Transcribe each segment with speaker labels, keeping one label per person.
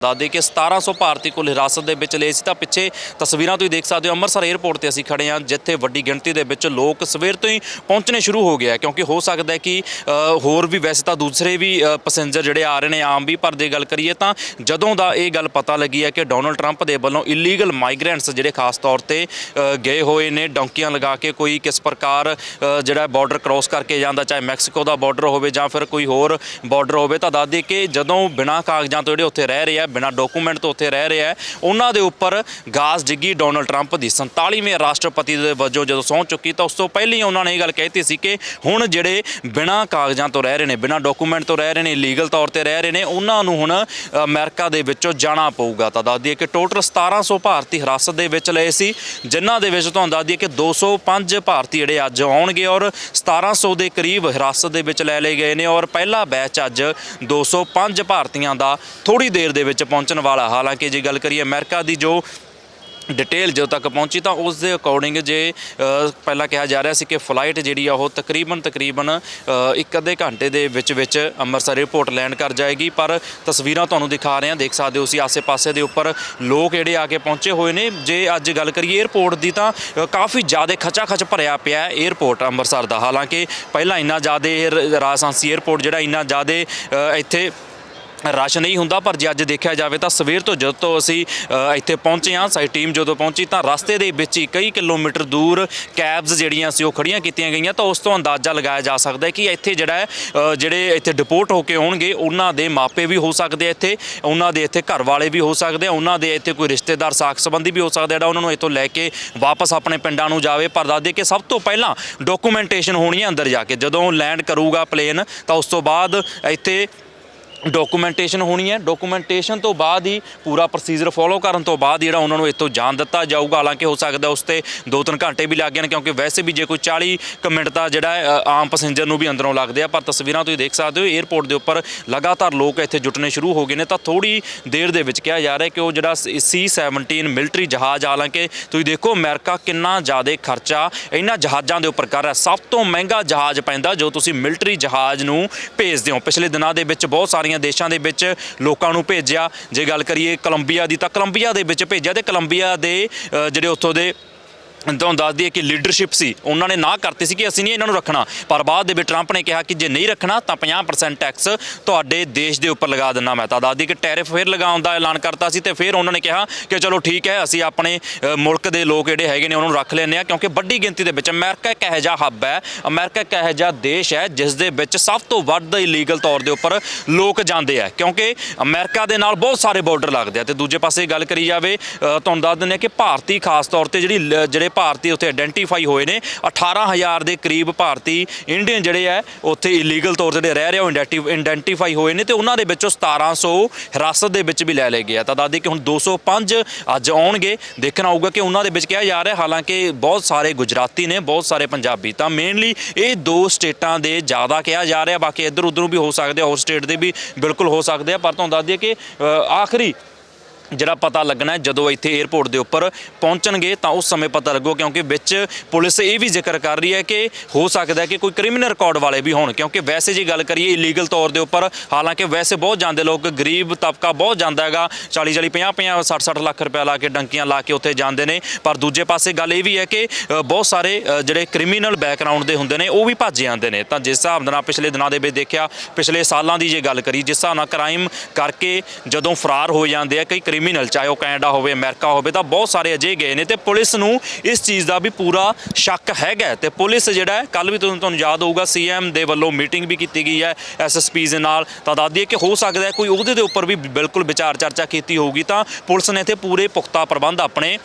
Speaker 1: ਦੱਸਦੇ ਕਿ 1700 ਭਾਰਤੀ ਕੁਲ ਹਿਰਾਸਤ ਦੇ ਵਿੱਚ ਲਏ ਸੀ। ਤਾਂ ਪਿੱਛੇ ਤਸਵੀਰਾਂ ਤੁਸੀਂ ਦੇਖ ਸਕਦੇ ਹੋ ਅੰਮ੍ਰਿਤਸਰ 에ਅਰਪੋਰਟ ਤੇ ਅਸੀਂ ਖੜੇ ਹਾਂ ਜਿੱਥੇ ਵੱਡੀ ਗਿਣਤੀ ਦੇ ਵਿੱਚ ਲੋਕ ਸਵੇਰ ਤੋਂ ਹੀ ਪਹੁੰਚਣੇ ਸ਼ੁਰੂ ਹੋ ਗਿਆ ਕਿਉਂਕਿ ਹੋ ਸਕਦਾ ਹੈ ਕਿ ਅ, ਹੋਰ ਵੀ ਵੈਸੇ ਤਾਂ ਦੂਸਰੇ ਵੀ ਪੈਸੇਂਜਰ ਜਿਹੜੇ ਆ ਰਹੇ ਨੇ ਆਮ ਵੀ ਪਰ ਜੇ ਗੱਲ ਕਰੀਏ ਤਾਂ ਜਦੋਂ ਦਾ ਇਹ ਗੱਲ ਪਤਾ ਲੱਗੀ ਹੈ ਕਿ ਡੋਨਲਡ ਟਰੰਪ ਦੇ ਵੱਲੋਂ ਇਲੀਗਲ ਮਾਈਗ੍ਰੈਂਟਸ ਜਿਹੜੇ ਖਾਸ ਤੌਰ ਤੇ ਅ, ਗਏ ਹੋਏ ਨੇ ਡੌਂਕੀਆਂ ਲਗਾ ਕੇ ਕੋਈ ਕਿਸ ਪ੍ਰਕਾਰ ਅ, ਜਿਹੜਾ ਬਾਰਡਰ ਕ੍ਰਾਸ ਕਰਕੇ ਜਾਂਦਾ ਚਾਹੇ ਮੈਕਸੀਕੋ ਦਾ ਬਾਰਡਰ ਹੋਵੇ ਜਾਂ ਫਿਰ ਕੋਈ ਹੋਰ ਬਾਰਡਰ ਹੋਵੇ ਤਾਂ ਦੱਸ ਦਈਏ ਕਿ ਜਦੋਂ ਬਿਨਾਂ ਕਾਗਜ਼ਾਂ ਤੋਂ ਜਿਹੜੇ ਉੱਥੇ ਰਹਿ ਰਹੇ ਆ ਬਿਨਾਂ ਡਾਕੂਮੈਂਟ ਤੋਂ ਉੱਥੇ ਰਹਿ ਰਹੇ ਹੈ। ਉਹਨਾਂ ਦੇ ਉੱਪਰ ਗਾਸ ਡਿੱਗੀ ਡੋਨਲਡ ਟਰੰਪ ਦੀ। 47ਵੇਂ ਰਾਸ਼ਟਰਪਤੀ ਦੇ ਵਜੋਂ ਜਦੋਂ ਸਹੁੰ ਚੁੱਕੀ, ਤਾਂ ਉਸ ਤੋਂ ਪਹਿਲਾਂ ਹੀ ਉਹਨਾਂ ਨੇ ਇਹ ਗੱਲ ਕਹਿਤੀ ਸੀ ਕਿ ਹੁਣ ਜਿਹੜੇ ਬਿਨਾਂ ਕਾਗਜ਼ਾਂ ਤੋਂ ਰਹਿ ਰਹੇ ਨੇ, ਬਿਨਾਂ ਡਾਕੂਮੈਂਟ ਤੋਂ ਰਹਿ ਰਹੇ ਨੇ ਲੀਗਲ ਤੌਰ ਤੇ ਰਹਿ ਰਹੇ ਨੇ, ਉਹਨਾਂ ਨੂੰ ਹੁਣ ਅਮਰੀਕਾ ਦੇ ਵਿੱਚੋਂ ਜਾਣਾ ਪਊਗਾ। ਤਾਂ ਦੱਸ ਦਈਏ ਕਿ ਟੋਟਲ 1700 ਭਾਰਤੀ ਹਿਰਾਸਤ ਦੇ ਵਿੱਚ ਲਏ ਸੀ, ਜਿਨ੍ਹਾਂ ਦੇ ਵਿੱਚ ਤੁਹਾਨੂੰ ਦੱਸ ਦਈਏ ਕਿ 205 ਭਾਰਤੀ ਜਿਹੜੇ ਅੱਜ ਆਉਣਗੇ ਔਰ 1700 ਦੇ ਕਰੀਬ ਹਿਰਾਸਤ ਦੇ ਵਿੱਚ ਲੈ ਲਏ ਗਏ ਨੇ ਔਰ ਪਹਿਲਾ ਬੈਚ ਅੱਜ 205 ਭਾਰਤੀਆਂ ਦਾ ਥੋੜੀ ਦੇਰ ਦੇ ਵਿੱਚ ਵਿੱਚ ਪਹੁੰਚਣ ਵਾਲਾ। ਹਾਲਾਂਕਿ ਜੇ ਗੱਲ ਕਰੀਏ ਅਮਰੀਕਾ ਦੀ ਜੋ ਡਿਟੇਲ ਜਦੋਂ ਤੱਕ ਪਹੁੰਚੀ ਤਾਂ ਉਸ ਦੇ ਅਕੋਰਡਿੰਗ ਜੇ ਪਹਿਲਾਂ ਕਿਹਾ ਜਾ ਰਿਹਾ ਸੀ ਕਿ ਫਲਾਈਟ ਜਿਹੜੀ ਆ ਉਹ ਤਕਰੀਬਨ ਤਕਰੀਬਨ ਇੱਕ ਅੱਧੇ ਘੰਟੇ ਦੇ ਵਿੱਚ ਵਿੱਚ ਅੰਮ੍ਰਿਤਸਰ 에ਅਰਪੋਰਟ ਲੈਂਡ ਕਰ ਜਾਏਗੀ। ਪਰ ਤਸਵੀਰਾਂ ਤੁਹਾਨੂੰ ਦਿਖਾ ਰਹੇ ਹਾਂ। ਦੇਖ ਸਕਦੇ ਹੋ ਤੁਸੀਂ ਆਸੇ-ਪਾਸੇ ਦੇ ਉੱਪਰ ਲੋਕ ਜਿਹੜੇ ਆ ਕੇ ਪਹੁੰਚੇ ਹੋਏ ਨੇ। ਜੇ ਅੱਜ ਗੱਲ ਕਰੀਏ 에ਅਰਪੋਰਟ ਦੀ ਤਾਂ ਕਾਫੀ ਜ਼ਿਆਦਾ ਖਚਾ-ਖਚ ਭਰਿਆ ਪਿਆ ਹੈ 에ਅਰਪੋਰਟ ਅੰਮ੍ਰਿਤਸਰ ਦਾ। ਹਾਲਾਂਕਿ ਪਹਿਲਾਂ ਇੰਨਾ ਜ਼ਿਆਦਾ ਰਾਜਸਾਂਸੀ 에ਅਰਪੋਰਟ ਜਿਹੜਾ ਇੰਨਾ ਜ਼ਿਆਦਾ ਇੱਥੇ ਰਸ਼ ਨਹੀਂ ਹੁੰਦਾ ਪਰ ਜੇ ਅੱਜ ਦੇਖਿਆ ਜਾਵੇ ਤਾਂ ਸਵੇਰ ਤੋਂ ਜਦੋਂ ਤੋਂ ਅਸੀਂ ਅ, ਇੱਥੇ ਪਹੁੰਚੇ ਹਾਂ ਸਾਡੀ ਟੀਮ ਜਦੋਂ ਪਹੁੰਚੀ ਤਾਂ ਰਸਤੇ ਦੇ ਵਿੱਚ ਹੀ ਕਈ ਕਿਲੋਮੀਟਰ ਦੂਰ ਕੈਬਸ ਜਿਹੜੀਆਂ ਸੀ ਉਹ ਖੜੀਆਂ ਕੀਤੀਆਂ ਗਈਆਂ ਤਾਂ ਉਸ ਤੋਂ ਅੰਦਾਜ਼ਾ ਲਗਾਇਆ ਜਾ ਸਕਦਾ ਹੈ ਕਿ ਇੱਥੇ ਜਿਹੜਾ ਹੈ, ਅ, ਜਿਹੜੇ ਇੱਥੇ ਡਿਪੋਰਟ ਹੋ ਕੇ ਆਉਣਗੇ ਉਹਨਾਂ ਦੇ ਮਾਪੇ ਵੀ ਹੋ ਸਕਦੇ ਆ ਇੱਥੇ ਉਹਨਾਂ ਦੇ ਇੱਥੇ ਘਰ ਵਾਲੇ ਵੀ ਹੋ ਸਕਦੇ ਆ ਉਹਨਾਂ ਦੇ ਇੱਥੇ ਕੋਈ ਰਿਸ਼ਤੇਦਾਰ ਸਾਖ ਸੰਬੰਧੀ ਵੀ ਹੋ ਸਕਦਾ ਜਿਹੜਾ ਉਹਨਾਂ ਨੂੰ ਇੱਥੋਂ ਲੈ ਕੇ ਵਾਪਸ ਆਪਣੇ ਪਿੰਡਾਂ ਨੂੰ ਜਾਵੇ। ਪਰ ਦੱਸਦੇ ਕਿ ਸਭ ਤੋਂ ਪਹਿਲਾਂ ਡਾਕੂਮੈਂਟੇਸ਼ਨ ਹੋਣੀ ਹੈ ਅੰਦਰ ਜਾ ਕੇ ਜਦੋਂ ਲੈਂਡ ਕਰੂਗਾ ਪਲੇਨ ਤਾਂ ਉਸ ਤੋਂ ਬਾਅਦ ਇੱਥੇ ਡਾਕੂਮੈਂਟੇਸ਼ਨ ਹੋਣੀ ਹੈ। ਡਾਕੂਮੈਂਟੇਸ਼ਨ ਤੋਂ ਬਾਅਦ ਹੀ ਪੂਰਾ ਪ੍ਰੋਸੀਜਰ ਫੋਲੋ ਕਰਨ ਤੋਂ ਬਾਅਦ ਜਿਹੜਾ ਉਹਨਾਂ ਨੂੰ ਇੱਥੋਂ ਜਾਣ ਦਿੱਤਾ ਜਾਊਗਾ। ਹਾਲਾਂਕਿ ਹੋ ਸਕਦਾ ਉਸ ਤੇ 2-3 ਘੰਟੇ ਵੀ ਲੱਗ ਜਾਣ ਕਿਉਂਕਿ ਵੈਸੇ ਵੀ ਜੇ ਕੋਈ 40 ਕੁ ਮਿੰਟ ਦਾ ਜਿਹੜਾ ਆਮ ਪੈਸੇਂਜਰ ਨੂੰ ਵੀ ਅੰਦਰੋਂ ਲੱਗਦੇ ਆ, ਪਰ ਤਸਵੀਰਾਂ ਤੁਸੀਂ ਦੇਖ ਸਕਦੇ ਹੋ 에ਅਰਪੋਰਟ ਦੇ ਉੱਪਰ ਲਗਾਤਾਰ ਲੋਕ ਇੱਥੇ ਜੁਟਨੇ ਸ਼ੁਰੂ ਹੋ ਗਏ ਨੇ। ਤਾਂ ਥੋੜੀ ਦੇਰ ਦੇ ਵਿੱਚ ਕਿਹਾ ਜਾ ਰਿਹਾ ਕਿ ਉਹ ਜਿਹੜਾ C-17 ਮਿਲਟਰੀ ਜਹਾਜ਼, ਹਾਲਾਂਕਿ ਤੁਸੀਂ ਦੇਖੋ ਅਮਰੀਕਾ ਕਿੰਨਾ ਜ਼ਿਆਦਾ ਖਰਚਾ, ਇਹਨਾਂ ਜਹਾਜ਼ਾਂ ਦੇ ਉੱਪਰ ਕਰ ਰਿਹਾ। ਸਭ ਤੋਂ ਮਹਿੰਗਾ ਜਹਾਜ਼ ਪੈਂਦਾ ਜੋ ਤੁਸੀਂ ਮਿਲਟਰੀ ਜਹਾਜ਼ ਨੂੰ ਭੇਜਦੇ ਹੋ। ਪਿਛਲੇ ਦਿਨਾਂ ਦੇ ਵਿੱਚ ਬਹੁਤ ਸਾਰੀਆਂ ਦੇਸ਼ਾਂ ਦੇ ਵਿੱਚ ਲੋਕਾਂ ਨੂੰ ਭੇਜਿਆ। ਜੇ ਗੱਲ ਕਰੀਏ ਕੋਲੰਬੀਆ ਦੀ ਤਾਂ ਕੋਲੰਬੀਆ ਦੇ ਵਿੱਚ ਭੇਜਿਆ ਤੇ ਕੋਲੰਬੀਆ ਦੇ ਜਿਹੜੇ ਉੱਥੋਂ ਦੇ ਤੁਹਾਨੂੰ ਦੱਸ ਦਈਏ ਕਿ ਲੀਡਰਸ਼ਿਪ ਸੀ। ਉਹਨਾਂ ਨੇ ਨਾ ਕਰਤੀ ਸੀ ਕਿ ਅਸੀਂ ਨਹੀਂ ਇਹਨਾਂ ਨੂੰ ਰੱਖਣਾ। ਪਰ ਬਾਅਦ ਦੇ ਵਿੱਚ ਟਰੰਪ ਨੇ ਕਿਹਾ ਕਿ ਜੇ ਨਹੀਂ ਰੱਖਣਾ, ਤਾਂ 50% ਟੈਕਸ ਤੁਹਾਡੇ ਦੇਸ਼ ਦੇ ਉੱਪਰ ਲਗਾ ਦਿੰਨਾ ਮੈਂ। ਤਾਂ ਦੱਸਦੀ ਕਿ ਟੈਰਿਫ ਫਿਰ ਲਗਾਉਣ ਦਾ ਐਲਾਨ ਕਰਤਾ ਸੀ ਤੇ ਫਿਰ ਉਹਨਾਂ ਨੇ ਕਿਹਾ ਕਿ ਚਲੋ ਠੀਕ ਹੈ, ਅਸੀਂ ਆਪਣੇ ਮੁਲਕ ਦੇ ਲੋਕ ਜਿਹੜੇ ਹੈਗੇ ਨੇ ਉਹਨਾਂ ਨੂੰ ਰੱਖ ਲੈਂਦੇ ਆ ਕਿਉਂਕਿ ਵੱਡੀ ਗਿਣਤੀ ਦੇ ਵਿੱਚ ਅਮਰੀਕਾ ਇੱਕ ਇਹੋ ਜਿਹਾ ਹੱਬ ਹੈ। ਅਮਰੀਕਾ ਇੱਕ ਇਹੋ ਜਿਹਾ ਦੇਸ਼ ਹੈ ਜਿਸ ਦੇ ਵਿੱਚ ਸਭ ਤੋਂ ਵੱਧ ਇਲੀਗਲ ਤੌਰ ਦੇ ਉੱਪਰ ਲੋਕ ਜਾਂਦੇ ਆ। ਕਿਉਂਕਿ ਅਮਰੀਕਾ ਦੇ ਨਾਲ ਬਹੁਤ ਸਾਰੇ ਬਾਰਡਰ ਲੱਗਦੇ ਆ। ਤੇ ਦੂਜੇ ਪਾਸੇ ਗੱਲ ਕਰੀ ਜਾਵੇ ਤੁਹਾਨੂੰ ਦੱਸ ਦਿੰਦੇ ਆ ਕਿ ਭਾਰਤੀ ਖਾਸ ਤੌਰ ਤੇ ਜਿਹੜੀ ਲ- ਜਿਹੜੇ ਭਾਰਤੀ ਉੱਥੇ ਆਇਡੈਂਟੀਫਾਈ ਹੋਏ ਨੇ। 18000 ਦੇ ਕਰੀਬ ਭਾਰਤੀ ਇੰਡੀਅਨ ਜਿਹੜੇ ਆ, ਉੱਥੇ ਇਲੀਗਲ ਤੌਰ ਤੇ ਰਹਿ ਰਹੇ ਹੋ ਉਹ ਆਇਡੈਂਟੀਫਾਈ ਹੋਏ ਨੇ ਤੇ ਉਹਨਾਂ ਦੇ ਵਿੱਚੋਂ 1700 ਹਿਰਾਸਤ ਦੇ ਵਿੱਚ ਵੀ ਲੈ ਲਏ ਗਏ ਆ। ਤਾਂ ਦੱਸਦੇ ਕਿ ਹੁਣ 205 ਅੱਜ ਆਉਣਗੇ। ਦੇਖਣਾ ਹੋਊਗਾ ਕਿ ਉਹਨਾਂ ਦੇ ਵਿੱਚ ਕਿਹਾ ਜਾ ਰਿਹਾ, ਹਾਲਾਂਕਿ ਬਹੁਤ ਸਾਰੇ ਗੁਜਰਾਤੀ ਨੇ, ਬਹੁਤ ਸਾਰੇ ਪੰਜਾਬੀ। ਤਾਂ ਮੇਨਲੀ ਇਹ ਦੋ ਸਟੇਟਾਂ ਦੇ ਜ਼ਿਆਦਾ ਕਿਹਾ ਜਾ ਰਿਹਾ, ਬਾਕੀ ਇੱਧਰ ਉੱਧਰੋਂ ਵੀ ਹੋ ਸਕਦੇ ਆ, ਹੋਰ ਸਟੇਟ ਦੇ ਵੀ ਬਿਲਕੁਲ ਹੋ ਸਕਦੇ ਆ। ਪਰ ਤੁਹਾਨੂੰ ਦੱਸ ਦਈਏ ਕਿ ਆਖਰੀ ਜਿਹੜਾ ਪਤਾ ਲੱਗਣਾ ਹੈ, ਜਦੋਂ ਇੱਥੇ 에ਅਰਪੋਰਟ ਦੇ ਉੱਪਰ ਪਹੁੰਚਣਗੇ, ਤਾਂ ਉਸ ਸਮੇਂ ਪਤਾ ਲੱਗੋ, ਕਿਉਂਕਿ ਵਿੱਚ ਪੁਲਿਸ ਇਹ ਵੀ ਜ਼ਿਕਰ ਕਰ ਰਹੀ ਹੈ ਕਿ ਹੋ ਸਕਦਾ ਹੈ ਕਿ ਕੋਈ ਕ੍ਰਿਮੀਨਲ ਰਿਕਾਰਡ ਵਾਲੇ ਵੀ ਹੋਣ, ਕਿਉਂਕਿ ਵੈਸੇ ਜੇ ਗੱਲ ਕਰੀਏ ਇਲੀਗਲ ਤੌਰ ਦੇ ਉੱਪਰ, ਹਾਲਾਂਕਿ ਵੈਸੇ ਬਹੁਤ ਜਾਂਦੇ ਲੋਕ, ਗਰੀਬ ਤਬਕਾ ਬਹੁਤ ਜਾਂਦਾ ਹੈਗਾ 40 40 50 50 60 60 ਲੱਖ ਰੁਪਏ ਲਾ ਕੇ ਡੰਕੀਆਂ ਲਾ ਕੇ ਉੱਥੇ ਜਾਂਦੇ ਨੇ, ਪਰ ਦੂਜੇ ਪਾਸੇ ਗੱਲ ਇਹ ਵੀ ਹੈ ਕਿ ਬਹੁਤ ਸਾਰੇ ਜਿਹੜੇ ਕ੍ਰਿਮੀਨਲ ਬੈਕਗ੍ਰਾਉਂਡ ਦੇ ਹੁੰਦੇ ਨੇ, ਉਹ ਵੀ ਭੱਜ ਜਾਂਦੇ ਨੇ। ਤਾਂ ਜਿਸ ਹਿਸਾਬ ਦੇ ਨਾਲ ਪਿਛਲੇ ਦਿਨਾਂ ਦੇ ਵਿੱਚ ਦੇਖਿਆ, ਪਿਛਲੇ ਸਾਲਾਂ ਦੀ ਜੇ ਗੱਲ ਕਰੀ, ਜਿਸ ਹਿਸਾਬ ਨਾਲ ਕ੍ਰਾਈਮ ਕਰਕੇ ਜਦੋਂ ਫਰਾਰ ਹੋ ਜਾਂਦੇ ਆ, ਕਈ ਕ੍ਰਿਮੀਨਲ, ਚਾਹੇ ਉਹ ਕੈਨੇਡਾ ਹੋਵੇ, ਅਮਰੀਕਾ ਹੋਵੇ, ਤਾਂ ਬਹੁਤ ਸਾਰੇ ਅਜੇ ਗਏ ਨੇ ਤੇ ਪੁਲਿਸ ਨੂੰ ਇਸ ਚੀਜ਼ ਦਾ ਵੀ ਪੂਰਾ ਸ਼ੱਕ ਹੈਗਾ ਹੈ। ਤੇ ਪੁਲਿਸ ਜਿਹੜਾ ਕੱਲ ਵੀ ਤੁਹਾਨੂੰ ਤੁਹਾਨੂੰ ਯਾਦ ਹੋਊਗਾ, ਸੀਐਮ ਦੇ ਵੱਲੋਂ ਮੀਟਿੰਗ ਵੀ ਕੀਤੀ ਗਈ ਹੈ ਐਸਐਸਪੀ ਦੇ ਨਾਲ। ਤਾਂ ਦੱਸਦੀ ਹੈ ਕਿ ਹੋ ਸਕਦਾ ਹੈ ਕੋਈ ਉਹਦੇ ਦੇ ਉੱਪਰ ਵੀ ਬਿਲਕੁਲ ਵਿਚਾਰ ਚਰਚਾ ਕੀਤੀ ਹੋਊਗੀ, ਤਾਂ ਪੁਲਿਸ ਨੇ ਇੱਥੇ ਪੂਰੇ ਪੁਖਤਾ ਪ੍ਰਬੰਧ ਆਪਣੇ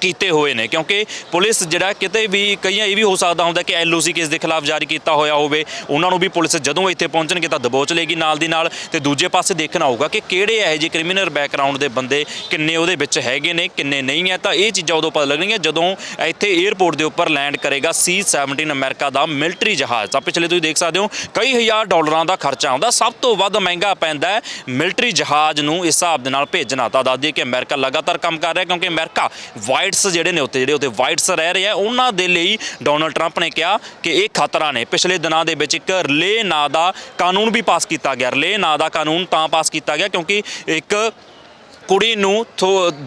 Speaker 1: ਕੀਤੇ ਹੋਏ ਨੇ, ਕਿਉਂਕਿ ਪੁਲਿਸ ਜਿਹੜਾ ਕਿਤੇ ਵੀ ਕਈਆਂ ਇਹ ਵੀ ਹੋ ਸਕਦਾ ਹੁੰਦਾ ਕਿ ਐਲਓਸੀ ਕੇਸ ਦੇ ਖਿਲਾਫ ਜਾਰੀ ਕੀਤਾ ਹੋਇਆ ਹੋਵੇ, ਉਹਨਾਂ ਨੂੰ ਵੀ ਪੁਲਿਸ ਜਦੋਂ ਇੱਥੇ ਪਹੁੰਚਣਗੇ ਤਾਂ ਦਬੋਚ ਲੇਗੀ ਨਾਲ ਦੀ ਨਾਲ। ਤੇ ਦੂਜੇ ਪਾਸੇ ਦੇਖਣਾ ਹੋਊਗਾ ਕਿ ਕਿਹੜੇ ਇਹੋ ਜਿਹੇ ਕ੍ਰਿਮੀਨਲ ਬੈਕਗ੍ਰਾਉਂਡ ਦੇ ਬੰਦੇ ਕਿੰਨੇ ਉਹਦੇ ਵਿੱਚ ਹੈਗੇ ਨੇ, ਕਿੰਨੇ ਨਹੀਂ ਹੈ। ਤਾਂ ਇਹ ਚੀਜ਼ਾਂ ਉਦੋਂ ਪਤਾ ਲੱਗਣਗੀਆਂ ਜਦੋਂ ਇੱਥੇ 에ਅਰਪੋਰਟ ਦੇ ਉੱਪਰ ਲੈਂਡ ਕਰੇਗਾ C-17 ਅਮਰੀਕਾ ਦਾ ਮਿਲਟਰੀ ਜਹਾਜ਼। ਤਾਂ ਪਿਛਲੇ ਤੁਸੀਂ ਦੇਖ ਸਕਦੇ ਹੋ, ਕਈ ਹਜ਼ਾਰ ਡਾਲਰਾਂ ਦਾ ਖਰਚਾ ਆਉਂਦਾ, ਸਭ ਤੋਂ ਵੱਧ ਮਹਿੰਗਾ ਪੈਂਦਾ ਹੈ ਮਿਲਟਰੀ ਜਹਾਜ਼ ਨੂੰ ਇਸ ਹਿਸਾਬ ਦੇ ਨਾਲ ਭੇਜਣਾ। ਤਾਂ ਦੱਸ ਦਈਏ ਕਿ ਅਮਰੀਕਾ ਲਗਾਤਾਰ ਕੰਮ ਕਰ ਰਿਹਾ, ਕਿਉਂਕਿ ਅਮਰੀਕਾ ਵਾਈਟਸ ਜਿਹੜੇ ਨੇ ਉੱਤੇ, ਜਿਹੜੇ ਉੱਤੇ ਵਾਈਟਸ ਰਹਿ ਰਹੇ ਆ, ਉਹਨਾਂ ਦੇ ਲਈ ਡੋਨਲਡ ਟਰੰਪ ਨੇ ਕਿਹਾ ਕਿ ਇਹ ਖਤਰਾ ਨੇ। ਪਿਛਲੇ ਦਿਨਾਂ ਦੇ ਵਿੱਚ ਇੱਕ ਰਲੇ ਨਾਂ ਦਾ ਕਾਨੂੰਨ ਵੀ ਪਾਸ ਕੀਤਾ ਗਿਆ। ਰਲੇ ਨਾਂ ਦਾ ਕਾਨੂੰਨ ਤਾਂ ਪਾਸ ਕੀਤਾ ਗਿਆ ਕਿਉਂਕਿ ਇੱਕ ਕੁੜੀ ਨੂੰ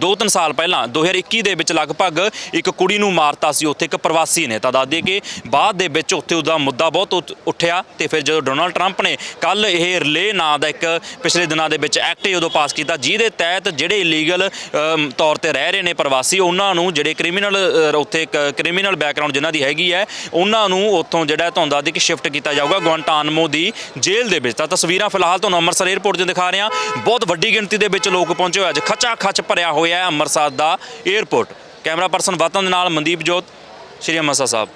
Speaker 1: 2-3 ਸਾਲ ਪਹਿਲਾਂ 2021 ਦੇ ਵਿੱਚ ਲਗਭਗ ਇੱਕ ਕੁੜੀ ਨੂੰ ਮਾਰਤਾ ਸੀ। ਉੱਥੇ ਇੱਕ ਪ੍ਰਵਾਸੀ ਨੇ ਤਾਂ ਦੱਸ ਕਿ ਬਾਅਦ ਦੇ ਵਿੱਚ ਉੱਥੇ ਉਹਦਾ ਮੁੱਦਾ ਬਹੁਤ ਉੱਠ- ਉੱਠਿਆ ਤੇ ਫਿਰ ਜਦੋਂ ਡੋਨਾਲਡ ਟਰੰਪ ਨੇ ਕੱਲ ਇਹ ਰਿਲੇ ਨਾਂ ਦਾ ਇੱਕ ਪਿਛਲੇ ਦਿਨਾਂ ਦੇ ਵਿੱਚ ਐਕਟ ਉਦੋਂ ਪਾਸ ਕੀਤਾ, ਜਿਹਦੇ ਤਹਿਤ ਜਿਹੜੇ ਇਲੀਗਲ ਤੌਰ ਤੇ ਰਹਿ ਰਹੇ ਨੇ ਪ੍ਰਵਾਸੀ, ਉਹਨਾਂ ਨੂੰ ਜਿਹੜੇ ਕ੍ਰਿਮੀਨਲ ਉੱਥੇ ਕ੍ਰਿਮੀਨਲ ਬੈਕਗ੍ਰਾਉਂਡ ਜਿਨ੍ਹਾਂ ਦੀ ਹੈਗੀ ਹੈ, ਉਹਨਾਂ ਨੂੰ ਉੱਥੋਂ ਜਿਹੜਾ ਤੁਹਾਨੂੰ ਦੱਸ ਕਿ ਸ਼ਿਫਟ ਕੀਤਾ ਜਾਊਗਾ ਗੁਆਂਟਾਨਮੋ ਦੀ ਜੇਲ੍ਹ ਦੇ ਵਿੱਚ। ਤਾਂ ਤਸਵੀਰਾਂ ਫਿਲਹਾਲ ਤੁਹਾਨੂੰ ਅੰਮ੍ਰਿਤਸਰ 에ਅਰਪੋਰਟ ਦੀਆਂ ਦਿਖਾ ਰਹੇ। ਹਾਂ ਬਹੁਤ ਵੱਡੀ ਗਿਣਤੀ ਦੇ ਵਿੱਚ ਲੋਕ ਪਹੁੰਚੇ ਹੋਏ ਅੱਜ ਖਚਾ ਖਚ ਭਰਿਆ ਹੋਇਆ ਹੈ ਅੰਮ੍ਰਿਤਸਰ ਦਾ 에ਅਰਪੋਰਟ ਕੈਮਰਾ ਪਰਸਨ ਵਤਨ ਦੇ ਨਾਲ ਮਨਦੀਪ ਜੋਤ, ਸ਼੍ਰੀ ਅੰਮ੍ਰਿਤਸਰ ਸਾਹਿਬ।